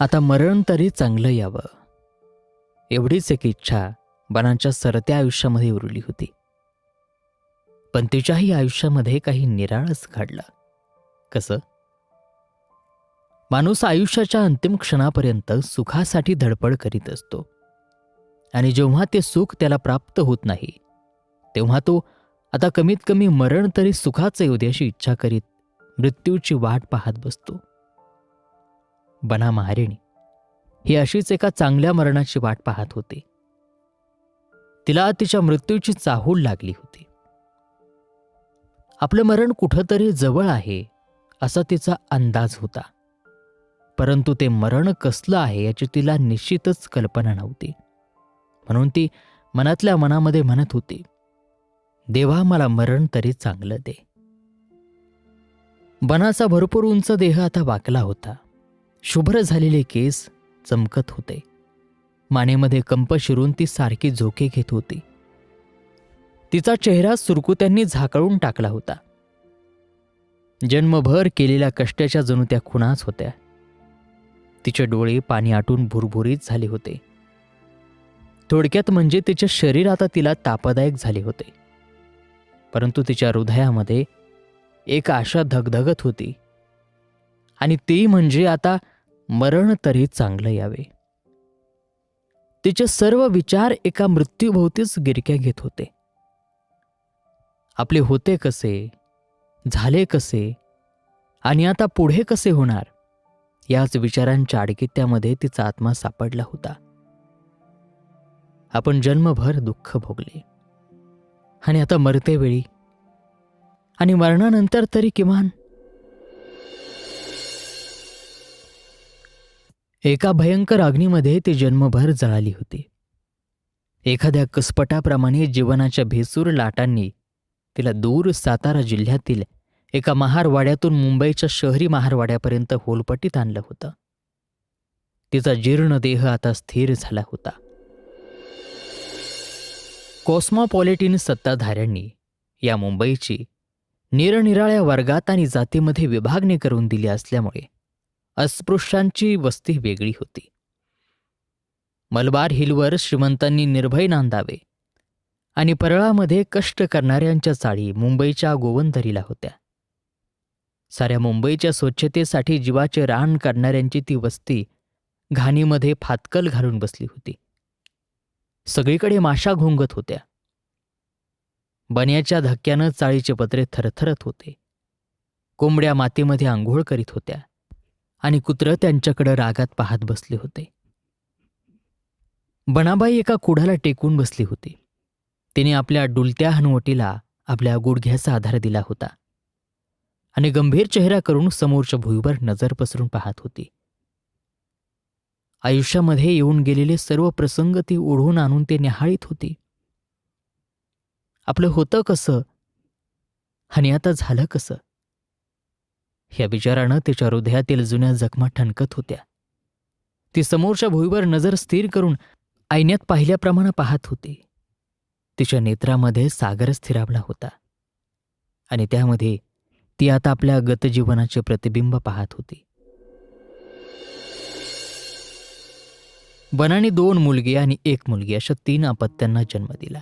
आता मरण तरी चांगलं यावं. एवढीच एक इच्छा बनांच्या सरत्या आयुष्यामध्ये उरली होती. पण तिच्याही आयुष्यामध्ये काही निराळच घडलं. कसं? माणूस आयुष्याच्या अंतिम क्षणापर्यंत सुखासाठी धडपड करीत असतो. आणि जेव्हा ते सुख त्याला प्राप्त होत नाही तेव्हा तो आता कमीत कमी मरण तरी सुखाचं येऊ दे अशी इच्छा करीत मृत्यूची वाट पाहत बसतो. बना महारिणी ही अशीच एका चांगल्या मरणाची वाट पाहत होती. तिला तिच्या मृत्यूची चाहूल लागली होती. आपलं मरण कुठंतरी जवळ आहे असा तिचा अंदाज होता. परंतु ते मरण कसलं आहे याची तिला निश्चितच कल्पना नव्हती. म्हणून ती मनातल्या मनामध्ये म्हणत होती देवा मला मरण तरी चांगलं दे. बनाचा भरपूर उंच देह आता वाकला होता. शुभ्र झालेले केस चमकत होते. मानेमध्ये कंप शिरून ती सारखी झोके घेत होती. तिचा चेहरा सुरकुत्यांनी झाकळून टाकला होता. जन्मभर केलेल्या कष्टाच्या जणू त्या खुणाच होत्या. तिचे डोळे पाणी आटून भुरभुरीत झाले होते. थोडक्यात म्हणजे तिचे शरीर आता तिला तापदायक झाले होते. परंतु तिच्या हृदयामध्ये एक आशा धगधगत होती. आणि ती म्हणजे आता मरण तरी चांगलं यावे. तिचे सर्व विचार एका मृत्यूभोवतीच गिरक्या घेत होते. आपले होते कसे? झाले कसे? आणि आता पुढे कसे होणार? याच विचारांच्या आडकित्यामध्ये तिचा आत्मा सापडला होता. आपण जन्मभर दुःख भोगले. आणि आता मरते वेळी आणि मरणानंतर तरी किमान एका भयंकर अग्नीमध्ये ती जन्मभर जळाली होती. एखाद्या कसपटाप्रमाणे जीवनाच्या भेसूर लाटांनी तिला दूर सातारा जिल्ह्यातील एका महारवाड्यातून मुंबईच्या शहरी महारवाड्यापर्यंत होलपटीत आणलं होतं. तिचा जीर्ण देह आता स्थिर झाला होता. कॉस्मॉपॉलिटिन सत्ताधाऱ्यांनी या मुंबईची निरनिराळ्या वर्गात आणि जातीमध्ये विभागणी करून दिली असल्यामुळे अस्पृश्यांची वस्ती वेगळी होती. मलबार हिलवर श्रीमंतांनी निर्भय नांदावे आणि परळामध्ये कष्ट करणाऱ्यांच्या चाळी मुंबईच्या गोवंदरीला होत्या. साऱ्या मुंबईच्या स्वच्छतेसाठी जीवाचे रान करणाऱ्यांची ती वस्ती घाणीमध्ये फातकल घालून बसली होती. सगळीकडे माशा घोंगत होत्या. बन्याच्या धक्क्यानं चाळीचे पत्रे थरथरत होते. कोंबड्या मातीमध्ये आंघोळ करीत होत्या आणि कुत्रं त्यांच्याकडं रागात पाहत बसले होते. बनाबाई एका कुढाला टेकून बसली होती. तिने आपल्या डुलत्या हनुवटीला आपल्या गुडघ्याचा आधार दिला होता आणि गंभीर चेहरा करून समोरच्या भुईवर नजर पसरून पाहत होती. आयुष्यामध्ये येऊन गेलेले सर्व प्रसंग ती ओढून आणून ते निहाळीत होती. आपलं होतं कसं? आणि आता झालं कसं? या विचारानं तिच्या हृदयातील जुन्या जखमा ठणकत होत्या. ती समोरच्या भुईवर नजर स्थिर करून ऐन्यात पाहिल्याप्रमाणे पाहत होती. तिच्या नेत्रामध्ये सागर स्थिरावला होता. आणि त्यामध्ये ती आता आपल्या गतजीवनाचे प्रतिबिंब पाहत होती. बनाने दोन मुलगी आणि एक मुलगी अशा तीन अपत्यांना जन्म दिला.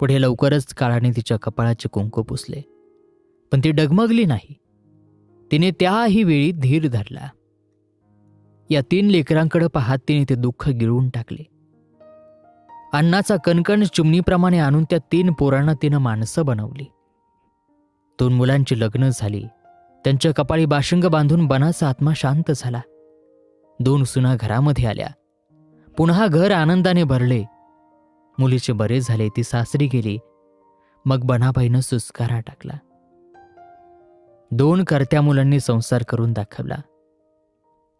पुढे लवकरच काळाने तिच्या कपाळाचे कुंकू पुसले. पण ती डगमगली नाही. तिने त्याही वेळी धीर धरला. या तीन लेकरांकडे पाहत तिने ते दुःख गिळून टाकले. अन्नाचा कणकण चिमणीप्रमाणे आणून त्या तीन पोरांना तिनं माणसं बनवली. दोन मुलांची लग्न झाली. त्यांच्या कपाळी बाशिंग बांधून बनाचा आत्मा शांत झाला. दोन सुना घरामध्ये आल्या. पुन्हा घर आनंदाने भरले. मुलीचे बरे झाले ती सासरी गेली. मग बनाबाईनं सुस्कारा टाकला. दोन करत्या मुलांनी संसार करून दाखवला.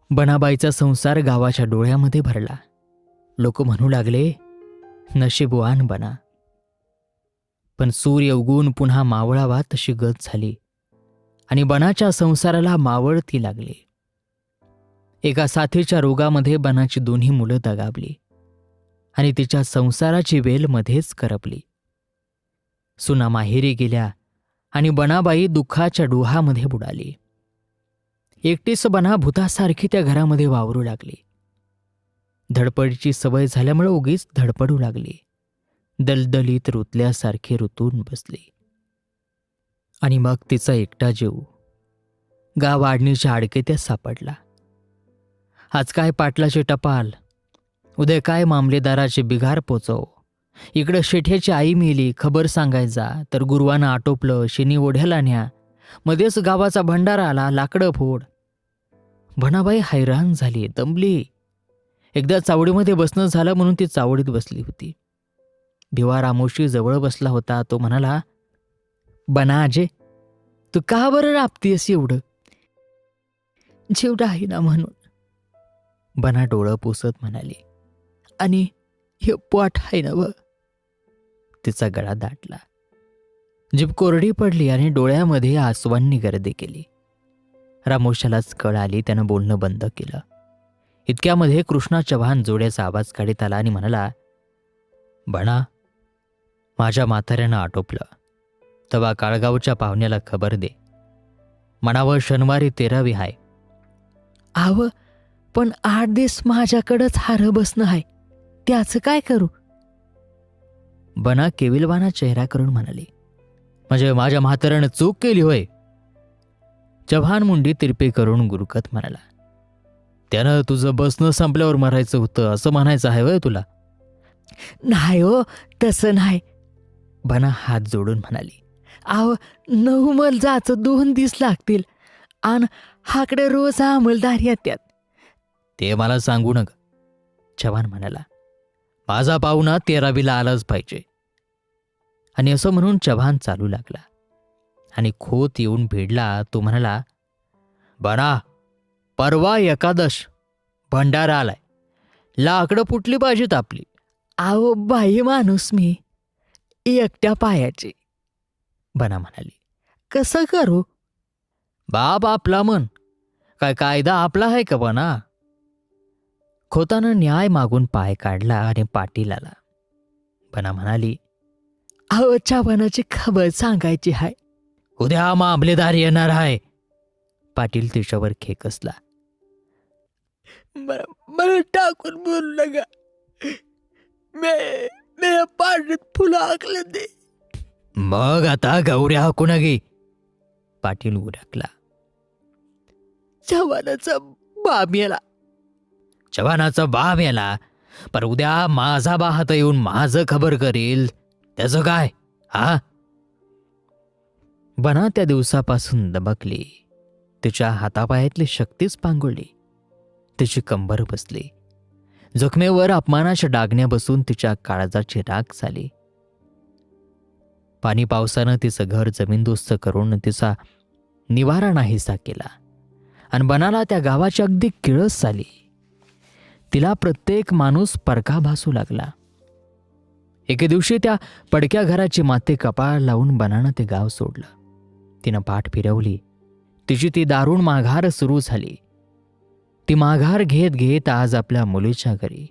बनाबाईचा संसार गावाच्या डोळ्यामध्ये भरला. लोक म्हणू लागले नशीबवान बना. पण सूर्य उगून पुन्हा मावळावा तशी गत झाली. आणि बनाच्या संसाराला मावळती लागली. एका साथीच्या रोगामध्ये बनाची दोन्ही मुलं दगावली. आणि तिच्या संसाराची वेल मध्येच करपली. सुना माहेरी गेल्या आणि बनाबाई दुःखाच्या डोहामध्ये बुडाली. एकटीच बना भूतासारखी त्या घरामध्ये वावरू लागली. धडपडीची सवय झाल्यामुळे उगीच धडपडू लागली. दलदलीत रुतल्यासारखी रुतून बसली. आणि मग तिचा एकटा जीव गाव आडणीच्या आडकेत्यात सापडला. आज काय पाटलाचे टपाल? उद्या काय मामलेदाराचे बिघार पोचव. इकडं शेठ्याची आई मेली खबर सांगायचा तर गुरुवानं आटोपलं शिनी ओढ्याला न्या. मध्येच गावाचा भंडारा आला लाकडं फोड. भणाबाई हैराण झाली दमली. एकदा चावडीमध्ये बसणं झालं म्हणून ती चावडीत बसली होती. भिवा रामोशी जवळ बसला होता तो म्हणाला बना अजय तू का बरं राबतीयस एवढं? जेवढं आहे ना म्हणून. बना डोळं पुसत म्हणाली आणि हे पोट आहे ना व तिचा गळा दाटला. जीभ कोरडी पडली आणि डोळ्यामध्ये आसवांनी गर्दी केली. रामोशालाच कळ आली त्यानं बोलणं बंद केलं. इतक्यामध्ये कृष्णा चव्हाण जोड्याचा आवाज काढीत आला आणि म्हणाला बणा माझ्या म्हाताऱ्यानं आटोपलं. तेव्हा काळगावच्या पाहुण्याला खबर दे. म्हणावं शनिवारी तेरावी हाय. आव पण आठ दिवस माझ्याकडंच हार बसणं आहे त्याचं काय करू? बना केविलवाना चेहरा करून म्हणाली म्हणजे माझ्या म्हाताऱ्यानं चूक केली होय. चव्हाण मुंडी तिरपे करून गुरकत म्हणाला त्यानं तुझं बसणं संपल्यावर मरायचं होतं असं म्हणायचं आहे वय तुला. नाही हो तसं नाही. बना हात जोडून म्हणाली आव नऊ मल जायचं दोन दिस लागतील. आणि हाकडे रोज अंमलदार येतात ते मला सांगू नका चव्हाण म्हणाला माझा पाहुणा तेरावीला आलाच पाहिजे. आणि असं म्हणून चव्हाण चालू लागला. आणि खोत येऊन भिडला तो म्हणाला बना परवा एकादश भंडारा आलाय. लाकडं फुटली पाहिजेत आपली. आहो बाई माणूस मी एकट्या पायाची. बना म्हणाली कसं करू? बाप आपला मन काय कायदा आपला आहे का बना? खोतानं न्याय मागून पाय काढला आणि पाटील आला बना म्हणाली अहो चव्हाणाची खबर सांगायची हाय. उद्या मामलेदार येणार आहे पाटील तिच्यावर खेकसला. मला टाकून बोलू नका. मी मी पाटीत फुलं आखले दे. मग आता गौऱ्या हाकून गे पाटील उरकला. चव्हाणाचा बाब याला जवानाचा बाप याला. पर उद्या माझा बा हात येऊन माझं खबर करील. त्याचं काय? हा? बना त्या दिवसापासून दबकली. तिच्या हातापायातली शक्तीच पांगुळली. तिची कंबर बसली. जखमेवर अपमानाच्या डागण्या बसून तिच्या काळजाची राग झाली. पाणी पावसानं तिचं घर जमीनदोस्त करून तिचा निवारा नाहीसा केला. आणि बनाला त्या गावाची अगदी किळस झाली. तिला प्रत्येक माणूस परका भासू लागला. एके दिवशी त्या पडक्या घराची माते कपाळ लावून बनानं ते गाव सोडलं. तिनं पाठ फिरवली. तिची ती दारुण माघार सुरू झाली. ती माघार घेत घेत आज आपल्या मुलीच्या घरी.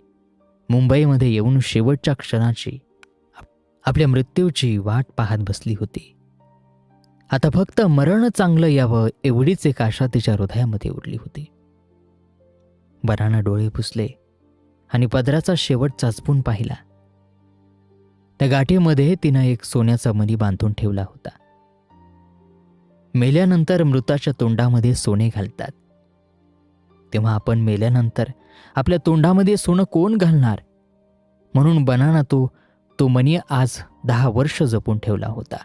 मुंबईमध्ये येऊन शेवटच्या क्षणाची आपल्या मृत्यूची वाट पाहत बसली होती. आता फक्त मरण चांगलं यावं एवढीच एक आशा तिच्या हृदयामध्ये उरली होती. बरानं डोळे पुसले आणि पदराचा शेवट चाचपून पाहिला. त्या गाठीमध्ये तिनं एक सोन्याचा मणी बांधून ठेवला होता. मेल्यानंतर मृताच्या तोंडामध्ये सोने घालतात. तेव्हा आपण मेल्यानंतर आपल्या तोंडामध्ये सोनं कोण घालणार? म्हणून बनाना तो तो मणी आज दहा वर्ष जपून ठेवला होता.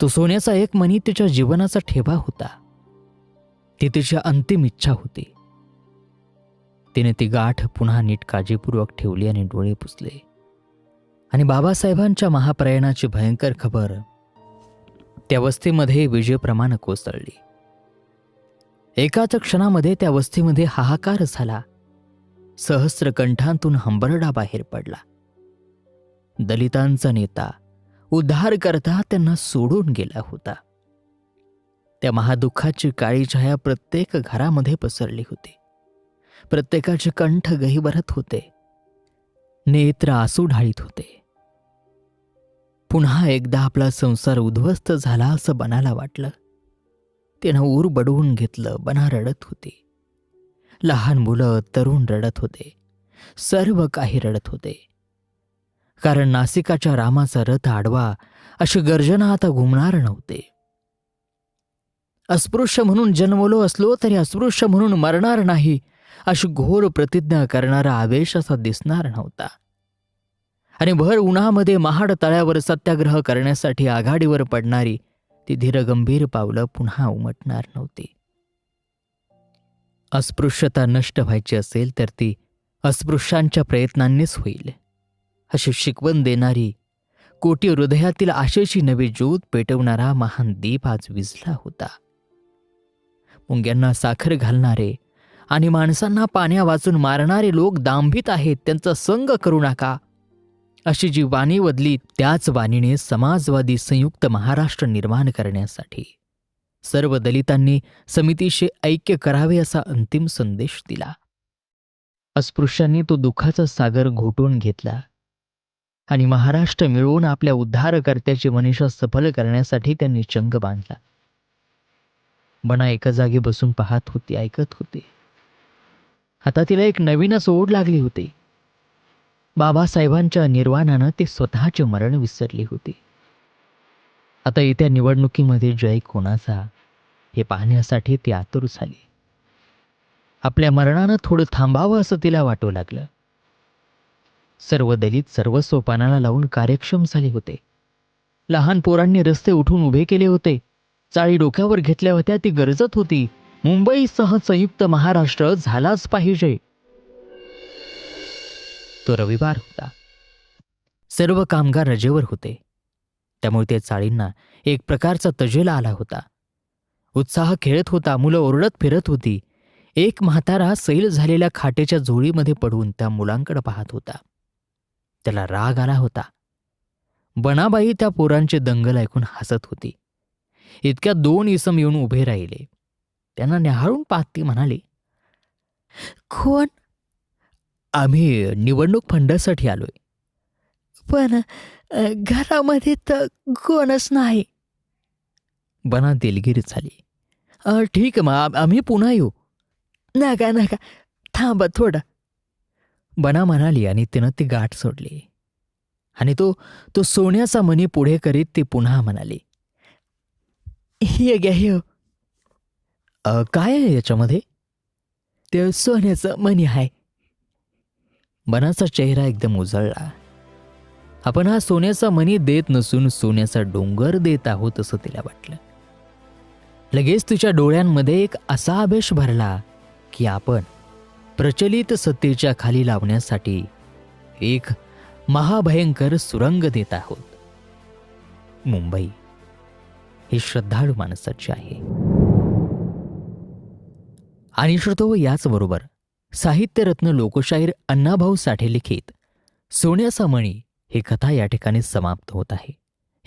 तो सोन्याचा एक मणी तिच्या जीवनाचा ठेवा होता. ती तिची अंतिम इच्छा होती. तिने ती गाठ पुन्हा नीट काळजीपूर्वक ठेवली आणि डोळे पुसले. आणि बाबासाहेबांच्या महाप्रयाणाची भयंकर खबर त्या वस्तीमध्ये विजयप्रमाणे कोसळली. एकाच क्षणामध्ये त्या वस्तीमध्ये हाहाकार झाला. सहस्र कंठांतून हंबरडा बाहेर पडला. दलितांचा नेता उद्धार करता त्यांना सोडून गेला होता. त्या महादुःखाची काळी छाया प्रत्येक घरामध्ये पसरली होती. प्रत्येकाचे कंठ गहिवरत होते. नेत्र आसू ढाळीत होते. पुन्हा एकदा आपला संसार उद्ध्वस्त झाला असं बनाला वाटलं. तिनं ऊर बडवून घेतलं बना रडत होती. लहान मुलं तरुण रडत होते. सर्व काही रडत होते. कारण नासिकाच्या रामाचा रथ आडवा अशी गर्जना आता घुमणार नव्हते. अस्पृश्य म्हणून जन्मलो असलो तरी अस्पृश्य म्हणून मरणार नाही अशी घोर प्रतिज्ञा करणारा आवेश असा दिसणार नव्हता. आणि भर उन्हामध्ये महाड तळ्यावर सत्याग्रह करण्यासाठी आघाडीवर पडणारी ती धीरगंभीर पावलं पुन्हा उमटणार नव्हती. अस्पृश्यता नष्ट व्हायची असेल तर ती अस्पृश्यांच्या प्रयत्नांनीच होईल अशी शिकवण देणारी कोटी हृदयातील आशेची नवी ज्योत पेटवणारा महान दीप आज विजला होता. मुंग्यांना साखर घालणारे आणि माणसांना पाण्या वाचून मारणारे लोक दांभित आहेत त्यांचा संग करू नका. अशी जी वाणी वदली त्याच वाणीने समाजवादी संयुक्त महाराष्ट्र निर्माण करण्यासाठी. सर्व दलितांनी समितीशी ऐक्य करावे असा अंतिम संदेश दिला. अस्पृश्यांनी तो दुःखाचा सागर घोटून घेतला आणि महाराष्ट्र मिळवून आपल्या उद्धारकर्त्याची मनीषा सफल करण्यासाठी त्यांनी चंग बांधला. बना एका जागी बसून पाहत होती ऐकत होती. आता तिला एक नवीनच ओढ लागली होती. बाबासाहेबांच्या निर्वाणानं ते स्वतःचे मरण विसरली होती. आता येत्या निवडणुकीमध्ये जय कोणाचा हे पाहण्यासाठी ती आतुर झाली. आपल्या मरणानं थोडं थांबावं असं तिला वाटू लागलं. सर्व दलित सर्व सोपानाला लावून कार्यक्षम झाले होते. लहान पोरांनी रस्ते उठून उभे केले होते. चाळी डोक्यावर घेतल्या होत्या ती गरजत होती. मुंबईसह संयुक्त महाराष्ट्र झालाच पाहिजे. तो रविवार होता. सर्व कामगार रजेवर होते. त्यामुळे त्या चाळींना एक प्रकारचा तजेला आला होता. उत्साह खेळत होता मुलं ओरडत फिरत होती. एक म्हातारा सैल झालेल्या खाटेच्या झोळीमध्ये पडून त्या मुलांकडे पाहत होता. त्याला राग आला होता. बनाबाई त्या पोरांचे दंगल ऐकून हसत होती. इतक्या दोन इसम येऊन उभे राहिले. त्यांना निहाळून पाहत ती म्हणाली कोण? आम्ही निवडणूक फंडासाठी आलोय. पण घरामध्ये तर कोणच नाही. बना दिलगिरी झाली. "अ, ठीक आहे मग आम- आम्ही पुन्हा येऊ. नका नका थांबा थोडं. बना म्हणाली आणि तिनं ती गाठ सोडली. आणि तो तो सोन्याचा मणी पुढे करीत ती पुन्हा म्हणाली हे घ्या हे. हो. काय आहे याच्यामध्ये? ते सोन्याचं मणी आहे. बनाचा चेहरा एकदम उजळला. आपण हा सोन्याचा मणी देत नसून सोन्याचा डोंगर देत आहोत असं तिला वाटलं. लगेच तिच्या डोळ्यांमध्ये एक असा आवेश भरला की आपण प्रचलित सत्तेच्या खाली लावण्यासाठी एक महाभयंकर सुरंग देत आहोत. मुंबई. ही श्रद्धाळू माणसाची आहे. आणि श्रोतो याचबरोबर साहित्यरत्न लोकशाहीर अण्णाभाऊ साठे लिखित सोन्याचा मणी ही कथा या ठिकाणी समाप्त होत आहे.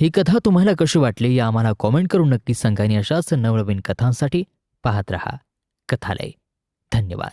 ही कथा तुम्हाला कशी वाटली या आम्हाला कॉमेंट करून नक्की सांगा आणि अशाच नवनवीन कथांसाठी पाहत रहा कथालय. धन्यवाद.